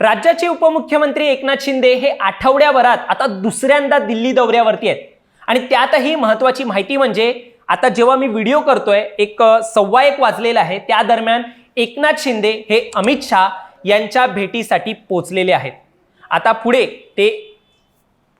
राज्याचे उपमुख्यमंत्री एकनाथ शिंदे हे आठवड्याभरात आता दुसऱ्यांदा दिल्ली दौऱ्यावरती आहेत. आणि त्यातही महत्वाची माहिती म्हणजे आता जेव्हा मी व्हिडिओ करतोय एक सव्वा एक वाजलेला आहे त्या दरम्यान एकनाथ शिंदे हे अमित शहा यांच्या भेटीसाठी पोचलेले आहेत. आता पुढे ते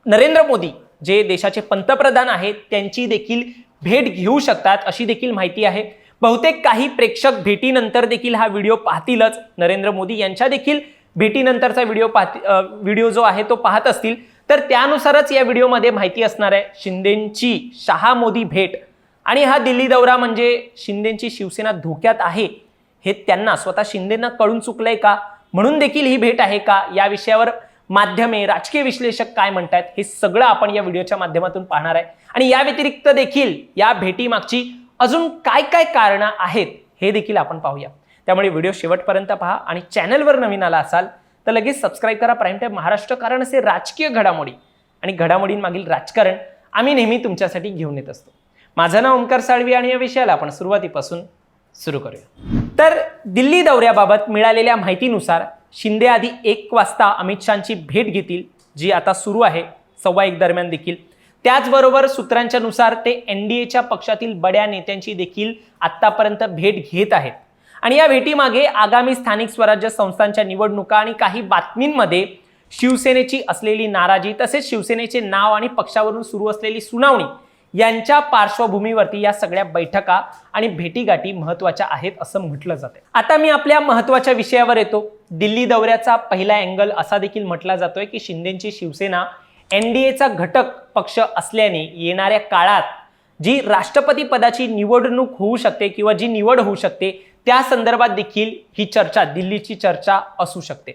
नरेंद्र मोदी जे देशाचे पंतप्रधान आहेत त्यांची देखील भेट घेऊ शकतात अशी देखील माहिती आहे. बहुतेक काही प्रेक्षक भेटीनंतर देखील हा व्हिडिओ पाहतीलच. नरेंद्र मोदी यांच्या देखील भेटीनंतरचा व्हिडिओ पाह व्हिडिओ जो आहे तो पाहत असतील तर त्यानुसारच या व्हिडिओमध्ये माहिती असणार आहे शिंदेंची शहा मोदी भेट. आणि हा दिल्ली दौरा म्हणजे शिंदेंची शिवसेना धोक्यात आहे हे त्यांना स्वतः शिंदेंना कळून चुकलंय का? म्हणून देखील ही भेट आहे का? या विषयावर माध्यमे राजकीय विश्लेषक काय म्हणतात हे सगळं आपण या व्हिडिओच्या माध्यमातून पाहणार आहे. आणि या व्यतिरिक्त देखील या भेटीमागची अजून काय काय कारणं आहेत हे देखील आपण पाहूया. त्यामुळे व्हिडिओ शेवटपर्यंत पहा आणि चॅनलवर नवीन आला असाल तर लगेच सबस्क्राईब करा. प्राईम टाईम महाराष्ट्र कारण असे राजकीय घडामोडी आणि घडामोडींमागील राजकारण आम्ही नेहमी तुमच्यासाठी घेऊन येत असतो. माझं नाव ओंकार साळवी आणि या विषयाला आपण सुरुवातीपासून सुरू करूया. तर दिल्ली दौऱ्याबाबत मिळालेल्या माहितीनुसार शिंदे आधी एक वाजता अमित शहाची भेट घेतील जी आता सुरू आहे सव्वा एक दरम्यान देखील. त्याचबरोबर सूत्रांच्या नुसार ते एन डी एच्या पक्षातील बड्या नेत्यांची देखील आत्तापर्यंत भेट घेत आहेत. आणि या भेटीमागे आगामी स्थानिक स्वराज्य संस्थांच्या निवडणुका आणि काही बातमींमध्ये शिवसेनेची असलेली नाराजी तसेच शिवसेनेचे नाव आणि पक्षावरून सुरू असलेली सुनावणी यांच्या पार्श्वभूमीवरती या सगळ्या बैठका आणि भेटीगाठी महत्त्वाच्या आहेत असं म्हटलं जातं आता मी आपल्या महत्त्वाच्या विषयावर येतो. दिल्ली दौऱ्याचा पहिला अँगल असा देखील म्हटला जातोय की शिंदेची शिवसेना एनडीएचा घटक पक्ष असल्याने येणाऱ्या काळात जी राष्ट्रपती पदाची निवडणूक होऊ शकते किंवा जी निवड होऊ शकते त्या संदर्भात देखील ही चर्चा दिल्लीची चर्चा असू शकते.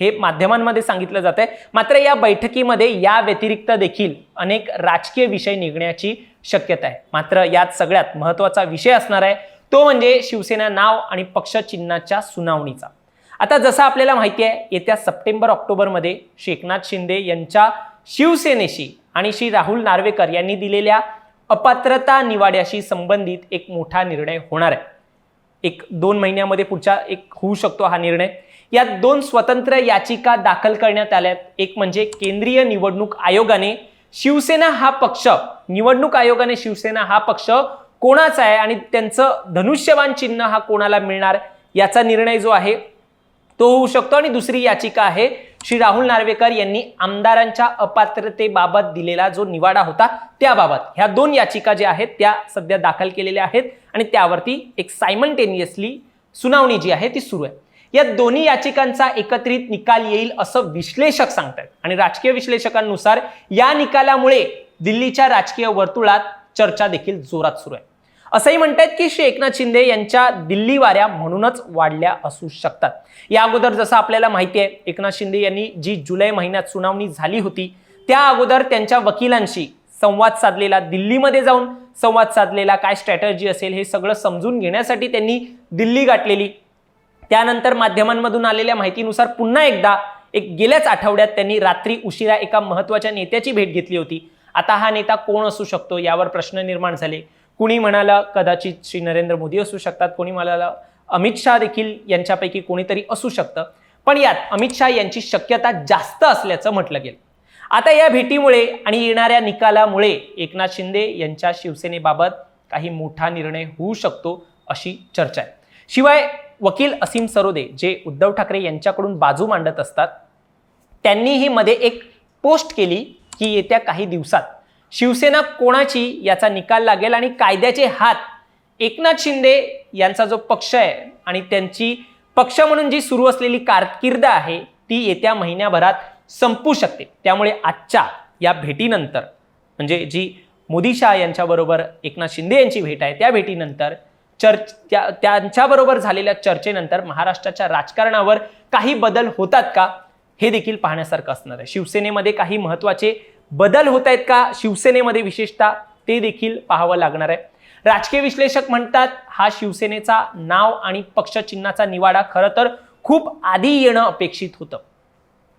हे माध्यमांमध्ये सांगितलं जात आहे मात्र या बैठकीमध्ये या व्यतिरिक्त देखील अनेक राजकीय विषय निघण्याची शक्यता आहे. मात्र यात सगळ्यात महत्त्वाचा विषय असणार आहे तो म्हणजे शिवसेना नाव आणि पक्ष चिन्हाच्या सुनावणीचा. आता जसं आपल्याला माहिती आहे येत्या सप्टेंबर ऑक्टोबरमध्ये शेखनाथ एकनाथ शिंदे यांच्या शिवसेनेशी आणि श्री राहुल नार्वेकर यांनी दिलेल्या अपात्रता निवाड्याशी संबंधित एक मोठा निर्णय होणार आहे. एक दोन महिन्यामध्ये पुढच्या एक होऊ शकतो हा निर्णय. यात दोन स्वतंत्र याचिका दाखल करण्यात आल्यात एक म्हणजे केंद्रीय निवडणूक आयोगाने शिवसेना हा पक्ष निवडणूक आयोगाने शिवसेना हा पक्ष कोणाचा आहे आणि त्यांचं धनुष्यवान चिन्ह हा कोणाला मिळणार याचा निर्णय जो आहे तो होऊ शकतो. आणि दुसरी याचिका आहे श्री राहुल नार्वेकर यांनी आमदारांच्या अपात्रतेबाबत दिलेला जो निवाडा होता त्याबाबत ह्या दोन याचिका ज्या आहेत त्या सध्या दाखल केलेल्या आहेत आणि त्यावरती एक सायमल्टेनियसली सुनावणी जी आहे ती सुरू आहे. या दोन्ही याचिकांचा एकत्रित निकाल येईल असं विश्लेषक सांगतात आणि राजकीय विश्लेषकांनुसार या निकालामुळे दिल्लीच्या राजकीय वर्तुळात चर्चा देखील जोरात सुरू आहे. असंही म्हणतात की श्री एकनाथ शिंदे यांच्या दिल्ली वाऱ्या म्हणूनच वाढल्या असू शकतात. या अगोदर जसं आपल्याला माहिती आहे एकनाथ शिंदे यांनी जी जुलै महिन्यात सुनावणी झाली होती त्या अगोदर त्यांच्या वकिलांशी संवाद साधलेला दिल्लीमध्ये जाऊन संवाद साधलेला काय स्ट्रॅटर्जी असेल हे सगळं समजून घेण्यासाठी त्यांनी दिल्ली गाठलेली. त्यानंतर माध्यमांमधून आलेल्या माहितीनुसार पुन्हा एकदा एक गेल्याच आठवड्यात त्यांनी रात्री उशिरा एका महत्त्वाच्या नेत्याची भेट घेतली होती. आता हा नेता कोण असू शकतो यावर प्रश्न निर्माण झाले. कुणी म्हणाला कदाचित श्री नरेंद्र मोदी असू शकतात कोणी म्हणाला अमित शहा देखील यांच्यापैकी कोणीतरी असू शकतं. पण यात अमित शहा यांची शक्यता जास्त असल्याचं म्हटलं गेलं. आता या भेटीमुळे आणि येणाऱ्या निकालामुळे एकनाथ शिंदे यांच्या शिवसेनेबाबत काही मोठा निर्णय होऊ शकतो अशी चर्चा आहे. शिवाय वकील असीम सरोदे जे उद्धव ठाकरे यांच्याकडून बाजू मांडत असतात त्यांनीही मध्ये एक पोस्ट केली की येत्या काही दिवसात शिवसेना कोणाची याचा निकाल लागेल आणि कायद्याचे हात? एकनाथ शिंदे यांचा जो पक्ष आहे आणि त्यांची पक्ष म्हणून जी सुरू असलेली कारकीर्द आहे ती येत्या महिन्याभरात संपू शकते. त्यामुळे आजच्या या भेटीनंतर म्हणजे जी मोदी शाह यांच्याबरोबर एकनाथ शिंदे यांची भेट आहे त्या भेटीनंतर चर्च त्या त्यांच्याबरोबर झालेल्या चर्चेनंतर महाराष्ट्राच्या राजकारणावर काही बदल होतात का? हे देखील पाहण्यासारखं असणार आहे. शिवसेनेमध्ये काही महत्त्वाचे बदल होत आहेत का? शिवसेनेमध्ये विशेषतः ते देखील पाहावं लागणार आहे. राजकीय विश्लेषक म्हणतात हा शिवसेनेचा नाव आणि पक्षचिन्हाचा निवाडा खरं तर खूप आधी येणं अपेक्षित होतं.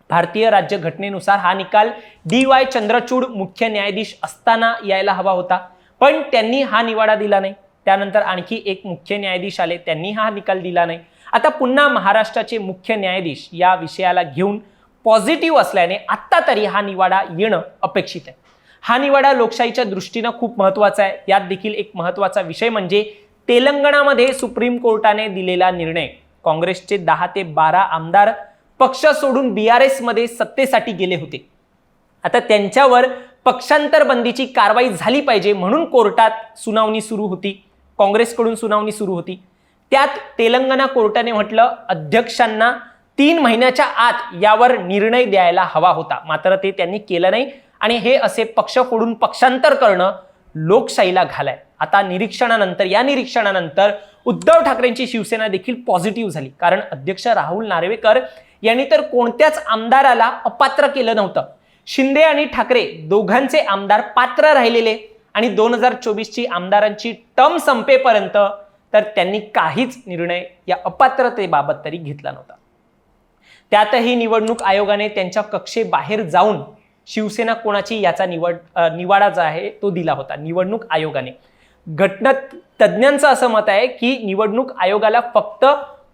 भारतीय राज्य घटनेनुसार हा निकाल डी वाय चंद्रचूड मुख्य न्यायाधीश असताना यायला हवा होता. पण त्यांनी हा निवाडा दिला नाही. त्यानंतर आणखी एक मुख्य न्यायाधीश आले त्यांनी हा निकाल दिला नाही. आता पुन्हा महाराष्ट्राचे मुख्य न्यायाधीश या विषयाला घेऊन पॉझिटिव्ह असल्याने आत्ता तरी हा निवाडा येणं अपेक्षित आहे. हा निवाडा लोकशाहीच्या दृष्टीनं खूप महत्त्वाचा आहे. यात देखील एक महत्त्वाचा विषय म्हणजे तेलंगणामध्ये सुप्रीम कोर्टाने दिलेला निर्णय. काँग्रेसचे दहा ते बारा आमदार पक्ष सोडून बी आर एसमध्ये सत्तेसाठी गेले होते. आता त्यांच्यावर पक्षांतर बंदीची कारवाई झाली पाहिजे म्हणून कोर्टात सुनावणी सुरू होती. काँग्रेसकडून सुनावणी सुरू होती. त्यात तेलंगणा कोर्टाने म्हटलं अध्यक्षांना तीन महिन्याच्या आत यावर निर्णय द्यायला हवा होता. मात्र ते त्यांनी केलं नाही आणि हे असे पक्ष फोडून पक्षांतर करणं लोकशाहीला घालाय. आता निरीक्षणानंतर या निरीक्षणानंतर उद्धव ठाकरेंची शिवसेना देखील पॉझिटिव्ह झाली. कारण अध्यक्ष राहुल नार्वेकर यांनी तर कोणत्याच आमदाराला अपात्र केलं नव्हतं. शिंदे आणि ठाकरे दोघांचे आमदार पात्र राहिलेले आणि दोन हजार चोवीसची आमदारांची टर्म संपेपर्यंत तर त्यांनी काहीच निर्णय या अपात्रतेबाबत तरी घेतला नव्हता. त्यातही निवडणूक आयोगाने त्यांच्या कक्षेबाहेर जाऊन शिवसेना कोणाची याचा निवड निवाडा जो आहे तो दिला होता निवडणूक आयोगाने. घटना तज्ज्ञांचं असं मत आहे की निवडणूक आयोगाला फक्त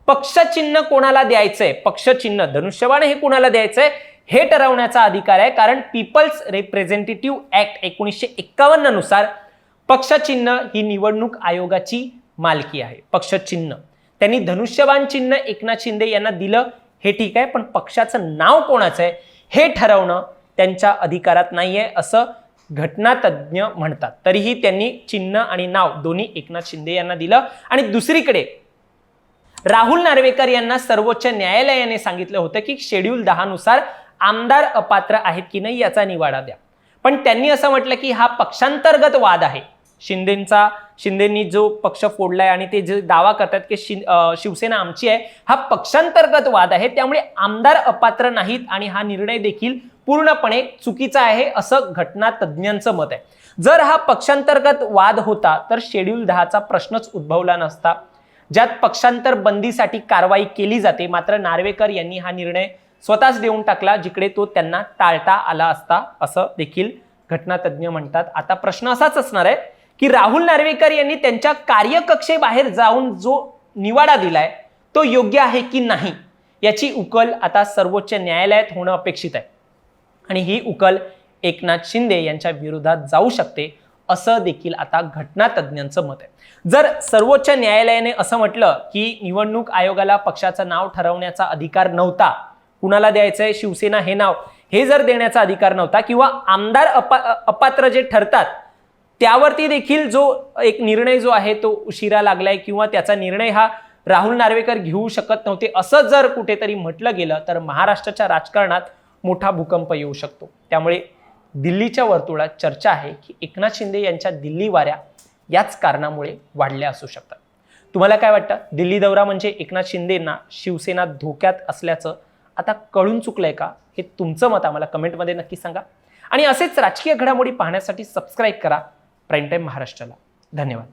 पक्षचिन्ह कोणाला द्यायचंय पक्षचिन्ह धनुष्यबाण हे कोणाला द्यायचंय हे ठरवण्याचा अधिकार आहे कारण पीपल्स रिप्रेझेंटेटिव्ह ऍक्ट एकोणीसशे एक्कावन्ननुसार पक्षचिन्ह ही निवडणूक आयोगाची मालकी आहे पक्षचिन्ह. त्यांनी धनुष्यबाण चिन्ह एकनाथ शिंदे यांना दिलं हे ठीक आहे पण पक्षाचं नाव कोणाचं आहे हे ठरवणं त्यांच्या अधिकारात नाहीये असं घटनातज्ञ म्हणतात. तरीही त्यांनी चिन्ह आणि नाव दोन्ही एकनाथ शिंदे यांना दिलं. आणि दुसरीकडे राहुल नार्वेकर यांना सर्वोच्च न्यायालयाने सांगितलं होतं की शेड्यूल दहानुसार आमदार अपात्र आहेत की नाही याचा निवाडा द्या. पण त्यांनी असं म्हटलं की हा पक्षांतर्गत वाद आहे. शिंदेंचा शिंदेंनी जो पक्ष फोडलाय आणि ते जे दावा करतात की शिवसेना आमची आहे हा पक्षांतर्गत वाद आहे. त्यामुळे आमदार अपात्र नाहीत आणि हा निर्णय देखील पूर्णपणे चुकीचा आहे असं घटना तज्ज्ञांचं मत आहे. जर हा पक्षांतर्गत वाद होता तर शेड्यूल दहाचा प्रश्नच उद्भवला नसता. ज्यात पक्षांतर बंदीसाठी कारवाई केली जाते मात्र नार्वेकर यांनी हा निर्णय स्वतःच देऊन टाकला जिकडे तो त्यांना टाळता आला असता असं देखील घटनातज्ञ म्हणतात. आता प्रश्न असाच असणार आहे की राहुल नार्वेकर यांनी त्यांच्या कार्यकक्षेबाहेर जाऊन जो निवाडा दिलाय तो योग्य आहे की नाही याची उकल आता सर्वोच्च न्यायालयात होणं अपेक्षित आहे. आणि ही उकल एकनाथ शिंदे यांच्या विरोधात जाऊ शकते असं देखील आता घटनातज्ञांचं मत आहे. जर सर्वोच्च न्यायालयाने असं म्हटलं की निवडणूक आयोगाला पक्षाचं नाव ठरवण्याचा अधिकार नव्हता कुणाला द्यायचंय शिवसेना हे नाव हे जर देण्याचा अधिकार नव्हता किंवा आमदार अपा अपात्र जे ठरतात त्यावरती देखील जो एक निर्णय जो आहे तो उशिरा लागलाय किंवा त्याचा निर्णय हा राहुल नार्वेकर घेऊ शकत नव्हते असं जर कुठेतरी म्हटलं गेलं तर महाराष्ट्राच्या राजकारणात मोठा भूकंप येऊ शकतो. त्यामुळे दिल्लीच्या वर्तुळात चर्चा आहे की एकनाथ शिंदे यांच्या दिल्ली वाऱ्या याच कारणामुळे वाढल्या असू शकतात. तुम्हाला काय वाटतं? दिल्ली दौरा म्हणजे एकनाथ शिंदेंना शिवसेना धोक्यात असल्याचं आता कळून चुकलंय का? हे तुमचं मत आम्हाला कमेंटमध्ये नक्की सांगा. आणि असेच राजकीय घडामोडी पाहण्यासाठी सबस्क्राईब करा. प्राईम टाईम महाराष्ट्राला. धन्यवाद.